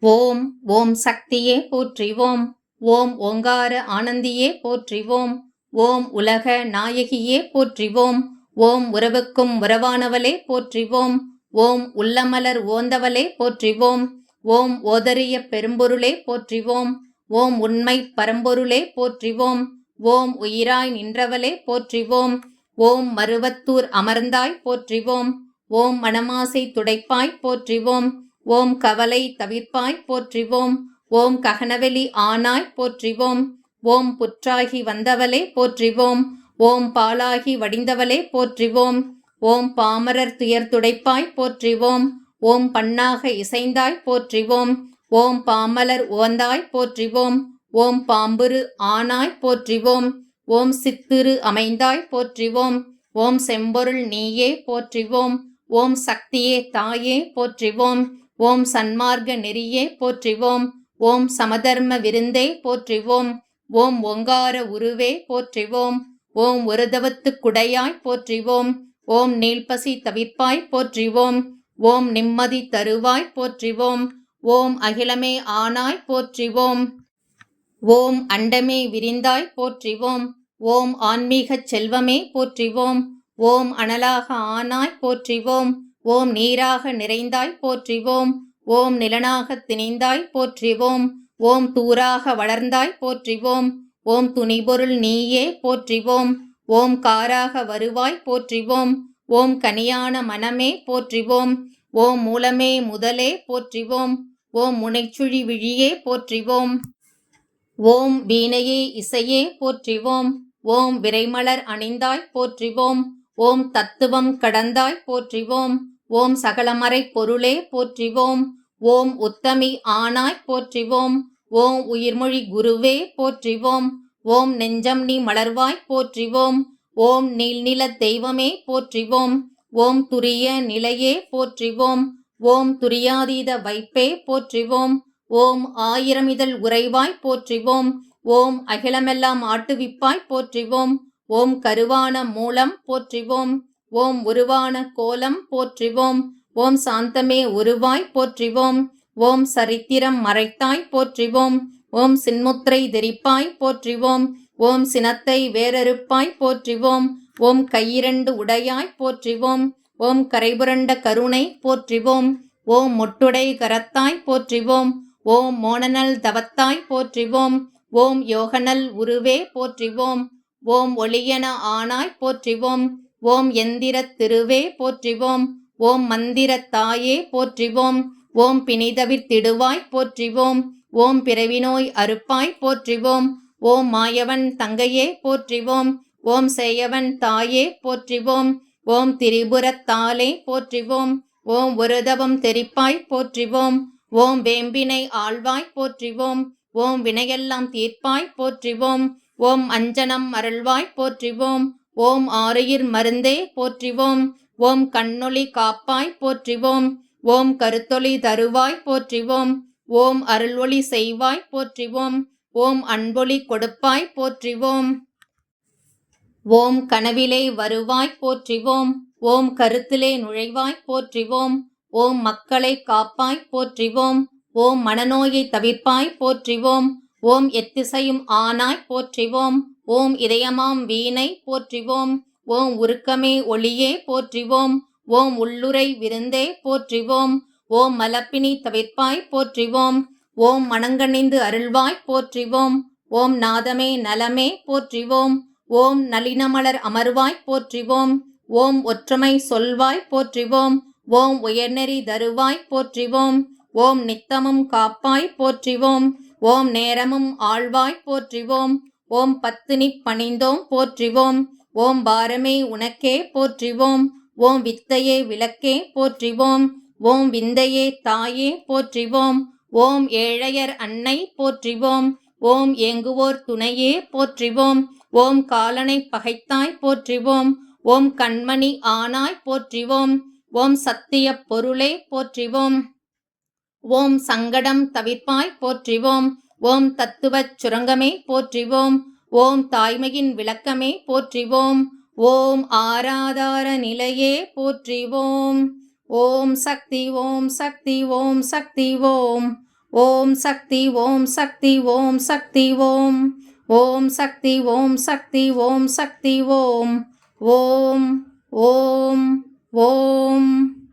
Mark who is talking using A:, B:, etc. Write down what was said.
A: ஓம் ஓம் சக்தியே போற்றிவோம். ஓம் ஓங்கார ஆனந்தியே போற்றிவோம். ஓம் உலக நாயகியே போற்றிவோம். ஓம் உறவுக்கும் உறவானவளே போற்றிவோம். ஓம் உள்ளமலர் ஓந்தவளே போற்றிவோம். ஓம் ஓதரிய பெரும்பொருளே போற்றிவோம். ஓம் உண்மை பரம்பொருளே போற்றிவோம். ஓம் உயிராய் நின்றவளே போற்றிவோம். ஓம் மருவத்தூர் அமர்ந்தாய் போற்றிவோம். ஓம் மணமாசை துடைப்பாய் போற்றிவோம். ஓம் கவலை தவிர்ப்பாய் போற்றிவோம் ஓம் ககனவெளி ஆனாய் போற்றிவோம் ஓம் புற்றாகி வந்தவளே போற்றிவோம் ஓம் பாலாகி வடிந்தவளே போற்றிவோம் ஓம் பாமரர் துயர் துடைப்பாய் போற்றிவோம் ஓம் பண்ணாக இசைந்தாய் போற்றிவோம் ஓம் பாமலர் ஓந்தாய் போற்றிவோம் ஓம் பாம்புரு ஆனாய் போற்றிவோம் ஓம் சித்திரு அமைந்தாய் போற்றிவோம் ஓம் செம்பொருள் நீயே போற்றிவோம் ஓம் சக்தியே தாயே போற்றிவோம் ஓம் சன்மார்க்க நெறியே போற்றிவோம். ஓம் சமதர்ம விருந்தே போற்றிவோம். ஓம் ஒங்கார உருவே போற்றிவோம். ஓம் ஒருதவத்து குடையாய் போற்றிவோம். ஓம் நீள்பசி தவிப்பாய் போற்றிவோம். ஓம் நிம்மதி தருவாய் போற்றிவோம். ஓம் அகிலமே ஆனாய் போற்றிவோம். ஓம் அண்டமே விரிந்தாய் போற்றிவோம். ஓம் ஆன்மீகச் செல்வமே போற்றிவோம். ஓம் அனலாக ஆனாய் போற்றிவோம். ஓம் நீராக நிறைந்தாய் போற்றிவோம் ஓம் நிலனாக திணிந்தாய் போற்றிவோம் ஓம் தூராக வளர்ந்தாய் போற்றிவோம் ஓம் துணிபொருள் நீயே போற்றிவோம் ஓம் காராக வருவாய் போற்றிவோம் ஓம் கனியான மனமே போற்றிவோம் ஓம் மூலமே முதலே போற்றிவோம் ஓம் முனைச்சுழி விழியே போற்றிவோம் ஓம் வீணையே இசையே போற்றிவோம் ஓம் விரைமலர் அணிந்தாய் போற்றிவோம் ஓம் தத்துவம் கடந்தாய் போற்றிவோம் ஓம் சகலமறை பொருளே போற்றிவோம். ஓம் உத்தமி ஆனாய் போற்றிவோம். ஓம் உயிர்மொழி குருவே போற்றிவோம். ஓம் நெஞ்சம் நீ மலர்வாய் போற்றிவோம். ஓம் நீள்நில தெய்வமே போற்றிவோம். ஓம் துரிய நிலையே போற்றிவோம். ஓம் துரியாதீத வைப்பே போற்றிவோம். ஓம் ஆயிரமிதழ் உறைவாய் போற்றிவோம். ஓம் அகிலமெல்லாம் ஆட்டுவிப்பாய் போற்றிவோம். ஓம் கருவான மூலம் போற்றிவோம். ஓம் உருவான கோலம் போற்றிவோம் ஓம் சாந்தமே உருவாய் போற்றிவோம் ஓம் சரித்திரம் மறைத்தாய் போற்றிவோம் ஓம் சின்முத்திரை தெரிப்பாய் போற்றிவோம் ஓம் சினத்தை வேறறுப்பாய் போற்றிவோம் ஓம் கையிரண்டு உடையாய் போற்றிவோம் ஓம் கரைபுரண்ட கருணை போற்றிவோம் ஓம் மொட்டுடை கரத்தாய் போற்றிவோம் ஓம் மோனனல் தவத்தாய் போற்றிவோம் ஓம் யோகநல் உருவே போற்றிவோம் ஓம் ஒளியன ஆனாய் போற்றிவோம் ஓம் எந்திரத் திருவே போற்றிவோம் ஓம் மந்திரத் தாயே போற்றிவோம் ஓம் பிணிதவிர்த்திடுவாய் போற்றிவோம் ஓம் பிறவினோய் அறுப்பாய் போற்றிவோம் ஓம் மாயவன் தங்கையே போற்றிவோம் ஓம் செய்யவன் தாயே போற்றிவோம் ஓம் திரிபுரத்தாலே போற்றிவோம் ஓம் ஒருதவம் தெரிப்பாய் போற்றிவோம் ஓம் வேம்பினை ஆழ்வாய் போற்றிவோம் ஓம் வினையெல்லாம் தீர்ப்பாய் போற்றிவோம் ஓம் அஞ்சனம் அருள்வாய் போற்றிவோம் ஓம் ஆரையிர் மருந்தே போற்றிவோம். ஓம் கண்ணொளி காப்பாய் போற்றிவோம். ஓம் கருத்தொளி தருவாய் போற்றிவோம். ஓம் அருள்வொளி செய்வாய் போற்றிவோம். ஓம் அன்பொளி கொடுப்பாய் போற்றிவோம். ஓம் கனவிலே வருவாய் போற்றிவோம். ஓம் கருத்திலே நுழைவாய் போற்றிவோம். ஓம் மக்களை காப்பாய் போற்றிவோம். ஓம் மனநோயை தவிர்ப்பாய் போற்றிவோம். ஓம் எத்திசையும் ஆனாய் போற்றிவோம் ஓம் இதயமாம் வீணை போற்றிவோம் ஓம் உருக்கமே ஒளியே போற்றிவோம் ஓம் உள்ளுரை விருந்தே போற்றிவோம் ஓம் மலப்பினி தவிர்ப்பாய் போற்றிவோம் ஓம் மணங்கணிந்து அருள்வாய் போற்றிவோம் ஓம் நாதமே நலமே போற்றிவோம் ஓம் நளினமலர் அமர்வாய் போற்றிவோம் ஓம் ஒற்றுமை சொல்வாய் போற்றிவோம் ஓம் உயர்நெறி தருவாய் போற்றிவோம் ஓம் நித்தமும் காப்பாய் போற்றிவோம் ஓம் நேரமும் ஆழ்வாய் போற்றிவோம். ஓம் பத்தினி பணிந்தோம் போற்றிவோம். ஓம் பாரமே உனக்கே போற்றிவோம். ஓம் வித்தையே விளக்கே போற்றிவோம். ஓம் விந்தையே தாயே போற்றிவோம். ஓம் ஏழையர் அன்னை போற்றிவோம். ஓம் ஏங்குவோர் துணையே போற்றிவோம். ஓம் காலனை பகைத்தாய் போற்றிவோம். ஓம் கண்மணி ஆனாய் போற்றிவோம். ஓம் சத்திய பொருளே போற்றிவோம். ஓம் சங்கடம் தவிர்ப்பாய் போற்றிவோம். ஓம் தத்துவச் சுரங்கமே போற்றிவோம். ஓம் தாய்மையின் விளக்கமே போற்றிவோம். ஓம் ஆராதார நிலையே போற்றிவோம். ஓம் சக்தி ஓம் சக்தி ஓம் சக்தி ஓம். ஓம் சக்தி ஓம் சக்தி ஓம் சக்தி ஓம். ஓம் சக்தி ஓம் சக்தி ஓம் சக்தி ஓம். ஓம் ஓம் ஓம்.